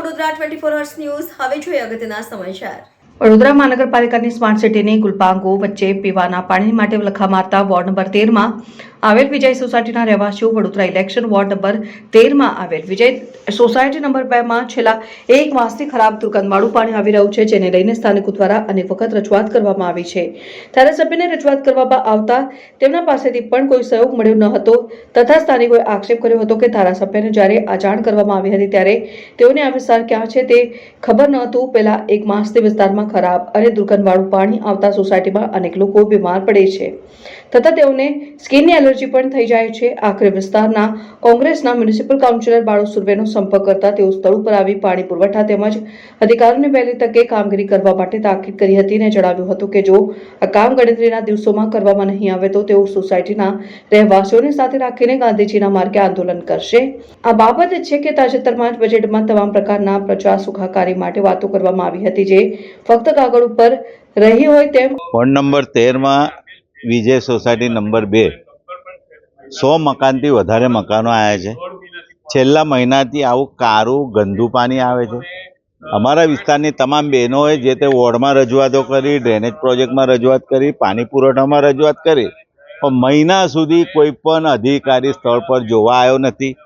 Vadodara twenty four hours news. હવે જોઈએ અગત્યના સમાચાર. વડોદરા મહાનગરપાલિકાની સ્માર્ટ સિટીની ગુલપાંગો વચ્ચે પીવાના પાણી માટે લખા મારતા વોર્ડ નંબર તેરમાં આવેલ વિજય સોસાયટીના રહેવાસીઓ વડોદરા ઇલેક્શન વોર્ડ નંબર તેરમાં આવેલ વિજય સોસાયટી નંબર બેમાં છેલ્લા એક માસથી ખરાબ દુર્ગંધવાળું પાણી આવી રહ્યું છે, જેને લઈને સ્થાનિકો દ્વારા અનેક વખત રજૂઆત કરવામાં આવી છે. ધારાસભ્યને રજૂઆત કરવામાં આવતા તેમના પાસેથી પણ કોઈ સહયોગ મળ્યો ન હતો તથા સ્થાનિકોએ આક્ષેપ કર્યો હતો કે ધારાસભ્યને જ્યારે આ જાણ કરવામાં આવી હતી ત્યારે તેઓને આ વિસ્તાર ક્યાં છે તે ખબર ન હતું. પહેલા એક માસથી વિસ્તારમાં ખરાબ અને દુર્ગંધવાળું પાણી આવતા સોસાયટીમાં અનેક લોકો બીમાર પડે છે. તથા તેઓને સ્કિનની એલર્જી પણ થઈ જાય છે. આખરે વિસ્તારના કોંગ્રેસના મ્યુનિસિપલ કાઉન્સિલર બાળુ સુર્વેનો સંપર્ક કરતા તેઓ સ્થળ ઉપર આવી પાણી પુરવઠા તેમજ અધિકારીઓને વહેલી તકે કામગીરી કરવા માટે તાકીદ કરી હતી અને જણાવ્યું હતું કે જો આ કામ ગણતરીના દિવસોમાં કરવામાં નહીં આવે તો તેઓ સોસાયટીના રહેવાસીઓને સાથે રાખીને ગાંધીજીના માર્ગે આંદોલન કરશે. આ બાબત છે કે તાજેતરમાં જ બજેટમાં તમામ પ્રકારના પ્રચાર સુખાકારી માટે વાતો કરવામાં આવી હતી, જે ફક્ત કાગળ ઉપર રહી હોય તેમ વોર્ડ નંબર તેરમાં વિજય સોસાયટી નંબર બે. સો મકાનથી વધારે મકાનો આવ્યા છે. છેલ્લા મહિનાથી આવું કારું, ગંદુ પાણી આવે છે. અમારા વિસ્તારની તમામ બહેનોએ જે તે વોર્ડમાં રજૂઆતો કરી ડ્રેનેજ પ્રોજેક્ટમાં રજૂઆત કરી, પાણી પુરવઠામાં રજૂઆત કરી, પણ મહિના સુધી કોઈ પણ અધિકારી સ્થળ પર જોવા આવ્યો નથી.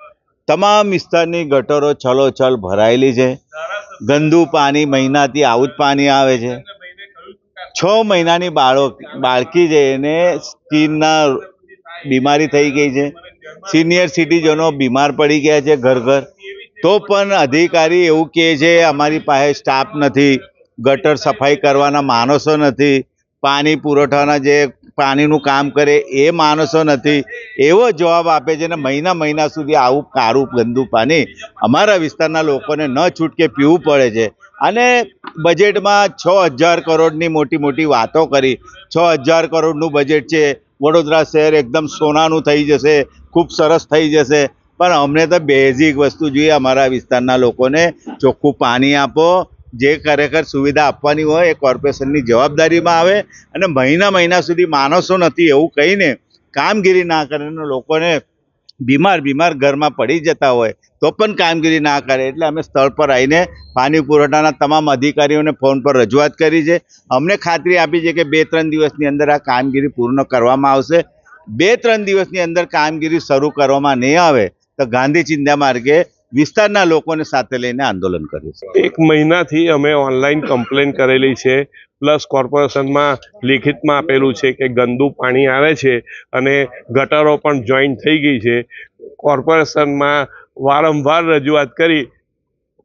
તમામ વિસ્તારની ગટરો છલોછલ ભરાયેલી છે. ગંદુ પાણી મહિનાથી આવું જ પાણી આવે છે. છ મહિનાની બાળક, બાળકી છે એને સ્કીનના બીમારી થઈ ગઈ છે. સિનિયર સિટીઝનો બીમાર પડી ગયા છે ઘર ઘર. તો પણ અધિકારી એવું કહે છે, અમારી પાસે સ્ટાફ નથી, ગટર સફાઈ કરવાના માણસો નથી. પાણી પુરવઠાના જે પાણીનું કામ કરે એ માણસો નથી. એવો જવાબ આપે છે ને મહિના મહિના સુધી આવું કારું ગંદુ પાણી અમારા વિસ્તારના લોકોને ન છૂટકે પીવું પડે છે. અને બજેટમાં છ હજાર કરોડની મોટી મોટી વાતો કરી. છ હજાર કરોડનું બજેટ છે. વડોદરા શહેર એકદમ સોનાનું થઈ જશે, ખૂબ સરસ થઈ જશે. પણ અમને તો બેઝિક વસ્તુ જોઈએ અમારા વિસ્તારના લોકોને. ચોખ્ખું પાણી આપો જે ખરેખર સુવિધા આપવાની હોય એ કોર્પોરેશનની જવાબદારીમાં આવે અને મહિના મહિના સુધી માણસો નથી એવું કહીને કામગીરી ના કરે અને લોકોને બીમાર બીમાર ઘરમાં પડી જતા હોય તો પણ કામગીરી ના કરે. એટલે અમે સ્થળ પર આવીને પાણી પુરવઠાના તમામ અધિકારીઓને ફોન પર રજૂઆત કરી છે. અમને ખાતરી આપી છે કે બે ત્રણ દિવસની અંદર આ કામગીરી પૂર્ણ કરવામાં આવશે. બે ત્રણ દિવસની અંદર કામગીરી શરૂ કરવામાં નહીં આવે તો ગાંધી ચિંતા માર્ગે વિસ્તારના લોકોને સાથે લઈને આંદોલન કર્યું છે. એક મહિનાથી અમે ઓનલાઈન કમ્પ્લેન કરેલી છે, પ્લસ કોર્પોરેશનમાં લિખિતમાં આપેલું છે કે ગંદુ પાણી આવે છે અને ગટરો પણ જોઈન્ટ થઈ ગઈ છે. કોર્પોરેશનમાં વારંવાર રજૂઆત કરી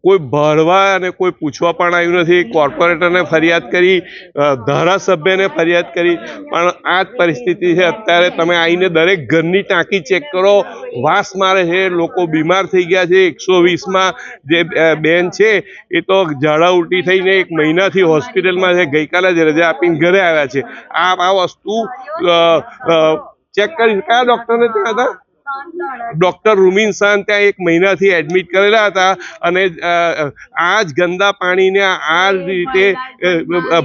કોઈ ભરવા અને કોઈ પૂછવા પણ આવ્યું નથી. કોર્પોરેટરને ફરિયાદ કરી ધારાસભ્યને ફરિયાદ કરી. પણ આ જ પરિસ્થિતિ છે. અત્યારે તમે આવીને દરેક ઘરની ટાંકી ચેક કરો. વાસ મારે છે, લોકો બીમાર થઈ ગયા છે. એકસો વીસમાં જે બેન છે, એ તો ઝાડા ઉલટી થઈને એક મહિનાથી હોસ્પિટલમાં છે. ગઈકાલે જ રજા આપીને ઘરે આવ્યા છે. આ આ વસ્તુ ચેક કરી. કયા ડૉક્ટરને ત્યાં હતા? ડોક્ટર રૂમિન શાન ત્યાં એક મહિનાથી એડમિટ કરેલા હતા અને આ જ ગંદા પાણીને આ રીતે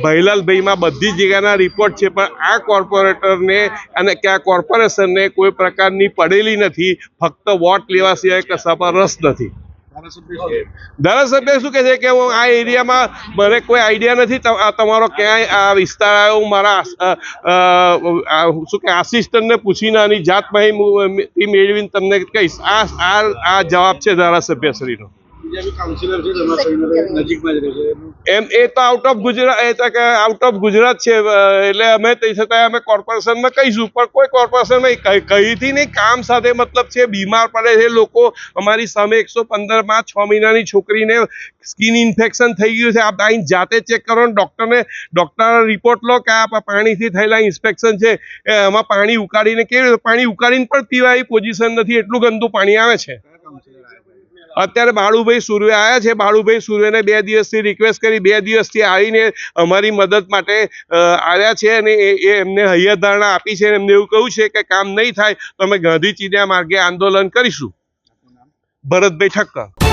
ભૈલાલભાઈમાં બધી જગ્યાના રિપોર્ટ છે, પણ આ કોર્પોરેટરને અને કે કોર્પોરેશનને કોઈ પ્રકારની પડેલી નથી, ફક્ત વોટ લેવા સિવાય કશા પર રસ નથી. ધારાસભ્ય શું કહે છે કે હું આ એરિયામાં મને કોઈ આઈડિયા નથી તમારો ક્યાંય આ વિસ્તાર આવ્યો, હું મારા શું કે આસિસ્ટન્ટને પૂછીને આની જાત માહિતી મેળવીને તમને કહીશ. આ આ જવાબ છે ધારાસભ્યશ્રીનો. એમ એ તો આઉટ ઓફ ગુજરાત એ તો કે આઉટ ઓફ ગુજરાત છે એટલે અમે તે છતાં અમે કોર્પોરેશનમાં કહીશું પણ કોઈ કોર્પોરેશનમાં કઈ- કહીથી નહીં કામ સાથે મતલબ છે બીમાર પડે છે લોકો. અમારી સામે એકસો પંદરમાં છ મહિનાની છોકરીને સ્કિન ઇન્ફેક્શન થઈ ગયું છે. આપ અહીં જાતે ચેક કરો ને ડૉક્ટરને ડૉક્ટર રિપોર્ટ લો કે આ પાણીથી થયેલા ઇન્સ્પેક્શન છે. એ એમાં પાણી ઉકાળીને કેવી રીતે પાણી ઉકાળીને પણ પીવાય પોઝિશન નથી. એટલું ગંદુ પાણી આવે છે. અત્યારે બાળુભાઈ સૂર્ય આવ્યા છે. બાળુભાઈ સૂર્યને બે દિવસથી રિક્વેસ્ટ કરી, બે દિવસથી આવીને અમારી મદદ માટે આવ્યા છે અને એ એમને હૈયાધારણા આપી છે એમને એવું કહ્યું છે કે કામ નહીં થાય, તો અમે ગાંધી ચીડિયા માર્ગે આંદોલન કરીશું. ભરતભાઈ ઠક્કર.